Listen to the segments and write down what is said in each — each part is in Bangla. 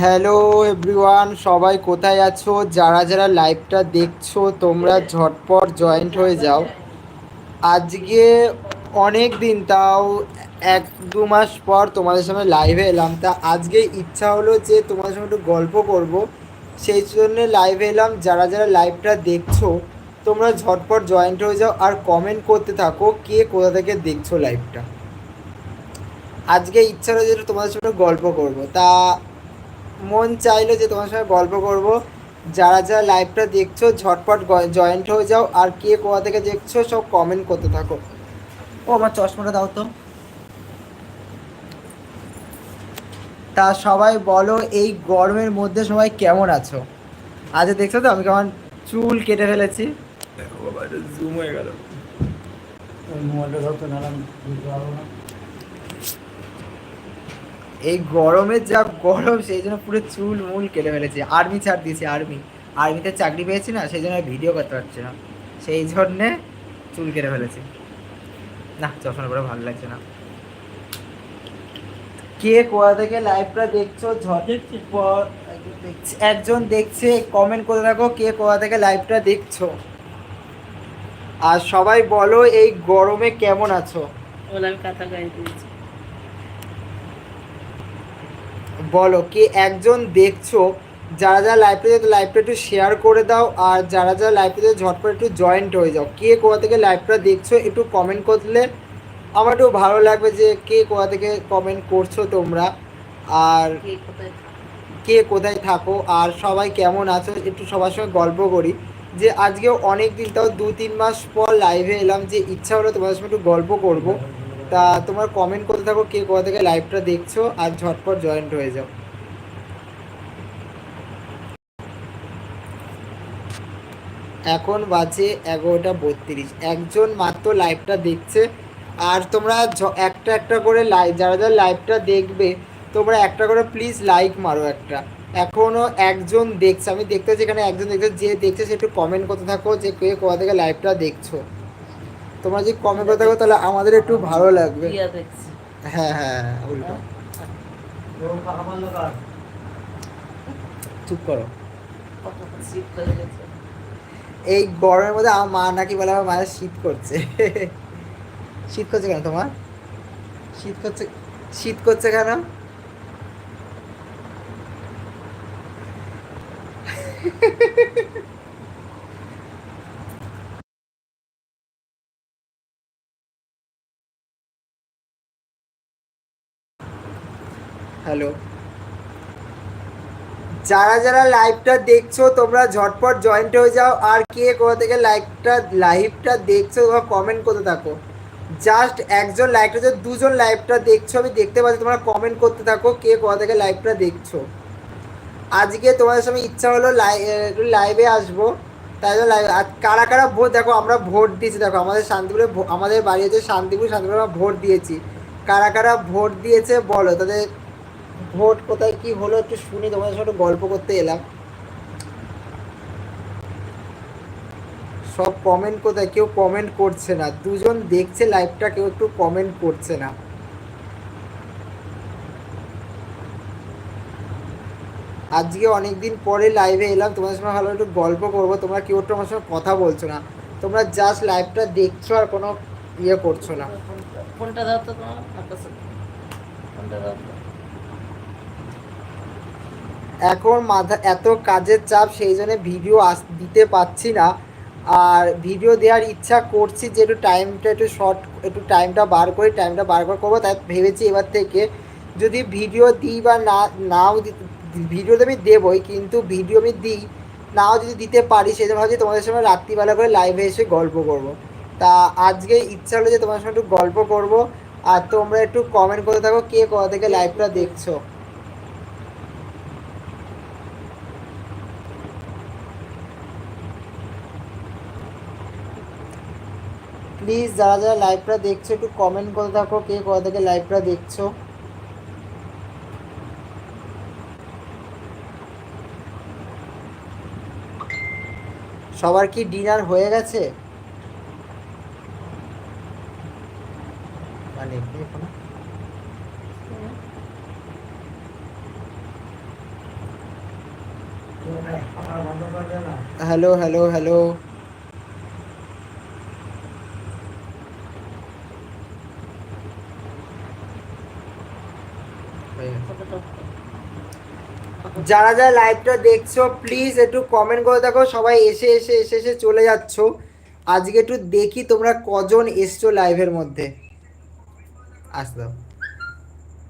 হ্যালো এভরিওয়ান, সবাই কোথায় আছো? যারা যারা লাইভটা দেখছ, তোমরা ঝটপট জয়েন্ট হয়ে যাও। আজকে অনেক দিন, তাও এক দু মাস পর তোমাদের সঙ্গে লাইভে এলাম। তা আজকে ইচ্ছা হলো যে তোমাদের সঙ্গে একটু গল্প করব। সেই জন্য লাইভে এলাম। যারা যারা লাইভটা দেখছ, তোমরা ঝটপট জয়েন্ট হয়ে যাও আর কমেন্ট করতে থাকো কে কোথা থেকে দেখছ লাইভটা। আজকে ইচ্ছা হলো যে তোমাদের সঙ্গে গল্প করব। তা মন চাইলো যে তোমার সঙ্গে গল্প করব। যারা যারা লাইভটা দেখছ ঝটপট জয়েন্ট হয়ে যাও। আর কে কোথা থেকে দেখছ সব কমেন্ট করতে থাকো। ও আমার চশমাটা দাও তো। তা সবাই বলো এই গরমের মধ্যে সবাই কেমন আছো? আজ দেখছ তো আমি কেমন চুল কেটে ফেলেছি। জুম হয়ে গেল। মোবাইলটা ধরতে না। এই গরমের যা গরম সেই জন্য পুরো চুল মুল কেটে ফেলেছে। আর্মি ছাড় দিয়েছে আর্মি আর্মিতে চাকরি পেয়েছি না সেই জন্য ভিডিও করতে পারছি না। সেই জন্যে চুল কেটে ফেলেছি। না চশমা পরে ভালো লাগছে না। কে কোয়া থেকে লাইভটা দেখছ? একজন দেখছে কমেন্ট করে রাখো কে কোয়া থেকে লাইভটা দেখছ। আর সবাই বলো এই গরমে কেমন আছো। বলে আমি কাঁথা দিয়েছি বলো কে একজন দেখছ যারা যারা লাইভটা দেখো লাইভটা একটু শেয়ার করে দাও আর যারা যারা লাইভটা দেখো ঝটপট একটু জয়েন্ট হয়ে যাও। কে কোথা থেকে লাইভটা দেখছ একটু কমেন্ট করলে আমার একটু ভালো লাগবে যে কে কোথা থেকে কমেন্ট করছ তোমরা। আর কে কোথায় থাকো? আর সবাই কেমন আছো একটু সবার সঙ্গে গল্প করি। যে আজকেও অনেক দিন তাও দু তিন মাস পর লাইভে এলাম যে ইচ্ছা হলো তোমাদের সঙ্গে একটু গল্প করব। তা তোমার কমেন্ট করতে থাকো কে কোথা থেকে লাইভটা দেখছ আর ঝটপট জয়েন্ট হয়ে যাও। এখন বাজে এগারোটা বত্রিশ। একজন মাত্র লাইভটা দেখছে। আর তোমরা একটা একটা করে লাইভ যারা যারা লাইভটা দেখবে, তোমরা একটা করে প্লিজ লাইক মারো একটা। এখনও একজন দেখছে, আমি দেখতে এখানে একজন দেখছে, যে দেখছে সে একটু কমেন্ট করতে থাকো যে কে কোথা থেকে লাইভটা দেখছ। তোমরা যদি কমে করতে থাকো তাহলে আমাদের একটু ভালো লাগবে। হ্যাঁ হ্যাঁ হ্যাঁ, উল্টো। চুপ করো। এই গরমের মধ্যে আমার মা নাকি বলে আমার মায়ের শীত করছে। শীত করছে কেন তোমার? শীত করছে শীত করছে কেন? হ্যালো যারা যারা লাইভটা দেখছ, তোমরা ঝটপট জয়েন্ট হয়ে যাও। আর কে কোথা থেকে লাইভটা লাইভটা দেখছ, তোমরা কমেন্ট করতে থাকো। জাস্ট একজন লাইভটা যে দুজন লাইভটা দেখছ, আমি দেখতে পাচ্ছি, তোমরা কমেন্ট করতে থাকো কে কোথা থেকে লাইভটা দেখছ। আজকে তোমাদের সঙ্গে ইচ্ছা হলো লাইভে আসব। তাই জন্য লাইভ কারা কারা ভোট, দেখো, আমরা ভোট দিয়েছি, দেখো, আমাদের শান্তিপুরে আমাদের বাড়ি হচ্ছে শান্তিপুর, শান্তিপুরে আমরা ভোট দিয়েছি। কারা কারা ভোট দিয়েছে, বলো, তাদের ভোট কোথায়, কি হলো একটু শুনি, তোমাদের সাথে গল্প করতে এলাম। সব কমেন্ট কোথায়? কেউ কমেন্ট করছে না। দুজন দেখছে লাইভটা কেউ একটু কমেন্ট করছে না। আজকে অনেক দিন পরে লাইভে এলাম, তোমাদের সঙ্গে ভালো একটু গল্প করব। তোমরা কেউ একটু আমার সঙ্গে কথা বলছো না। তোমরা জাস্ট লাইভটা দেখছ আর কোনো ইয়ে করছ না। ফোনটা- দাও তো তোমার ফোনটা এখন মাথা, এত কাজের চাপ, সেই জন্য ভিডিও আস, দিতে পাচ্ছি না। আর ভিডিও দেওয়ার ইচ্ছা করছি যে একটু টাইমটা একটু শর্ট একটু টাইমটা বার করে টাইমটা বার করে করব। তাই ভেবেছি এবার থেকে যদি ভিডিও দিই বা না, নাও ভিডিও তো আমি দেবই, কিন্তু ভিডিও আমি দিই, নাও যদি দিতে পারি, সেই জন্য ভাবছি তোমাদের সঙ্গে রাত্রিবেলা করে লাইভে এসে গল্প করব। তা আজকে ইচ্ছা হলো যে তোমার সঙ্গে একটু গল্প করব। আর তোমরা একটু কমেন্ট করতে থাকো, কে কোথা থেকে লাইভটা দেখছ। প্লিজ যারা যারা লাইভটা দেখছ একটু কমেন্ট করে থাকো কে কোথা থেকে লাইভটা দেখছ। সবার কি ডিনার হয়ে গেছে? মানে হ্যালো হ্যালো হ্যালো যারা যারা লাইভটা দেখছ প্লিজ একটু কমেন্ট করে দেখো। সবাই এসে এসে এসে এসে চলে যাচ্ছ। আজকে একটু দেখি তোমরা কজন এসছো লাইভের মধ্যে। আসতে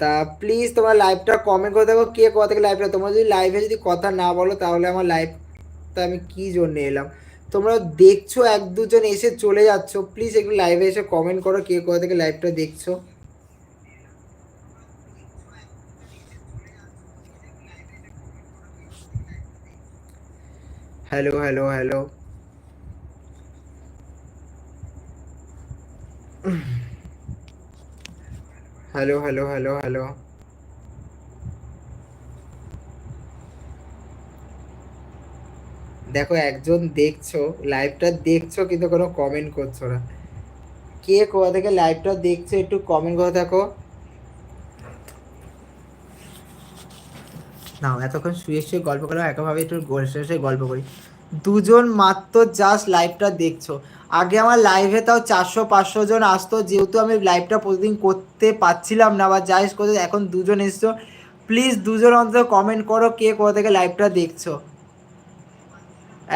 তা প্লিজ তোমার লাইভটা কমেন্ট করে দেখো, কে কথা থেকে লাইভটা তোমরা যদি লাইভে যদি কথা না বলো, তাহলে আমার লাইভটা আমি কি জন্য এলাম? তোমরা দেখছ, এক দুজন এসে চলে যাচ্ছ। প্লিজ একটু লাইভে এসে কমেন্ট করো, কে কোথা থেকে লাইভটা দেখছ। Hello hello hello hello hello hello hello দেখো, একজন দেখছ লাইভটা দেখছ, কিন্তু কোনো কমেন্ট করছ না। কে কোথা থেকে লাইভটা দেখছ একটু কমেন্ট করে দেখো। নাও, এতক্ষণ শুয়ে শুয়ে গল্প করলাম একভাবে একটু বসে গল্প করি। দুজন মাত্র জাস্ট লাইভটা দেখছ। আগে আমার লাইভে তাও চারশো, পাঁচশো জন আসতো, যেহেতু আমি লাইভটা প্রতিদিন করতে পারছিলাম না বা যাই করতে এখন দুজন এসছো। প্লিজ দুজন অন্তত কমেন্ট করো কে কোথা থেকে লাইভটা দেখছ।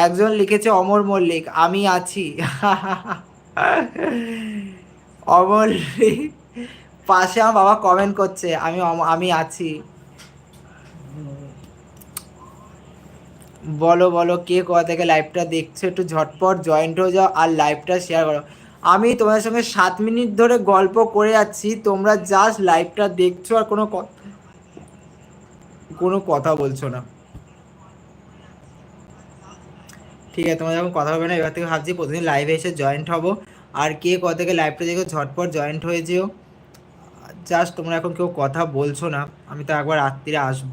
একজন লিখেছে অমর মল্লিক, আমি আছি। অমর পাশে আমার বাবা কমেন্ট করছে, আমি আমি আছি। বলো বলো, কে কোথা থেকে লাইভটা দেখছ? একটু ঝটপট জয়েন্ট হয়ে যাও আর লাইভটা শেয়ার করো। আমি তোমাদের সঙ্গে সাত মিনিট ধরে গল্প করে যাচ্ছি, তোমরা জাস্ট লাইভটা দেখছ আর কোনো কোনো কথা বলছো না। ঠিক আছে তোমরা যখন কথা হবে না, এবার থেকে ভাবছি প্রতিদিন লাইভে এসে জয়েন্ট হব। আর কে কোথা থেকে লাইভটা দেখো ঝটপট জয়েন্ট হয়ে যেও। জাস্ট তোমরা এখন কেউ কথা বলছো না, আমি তো একবার রাত্রিরে আসব।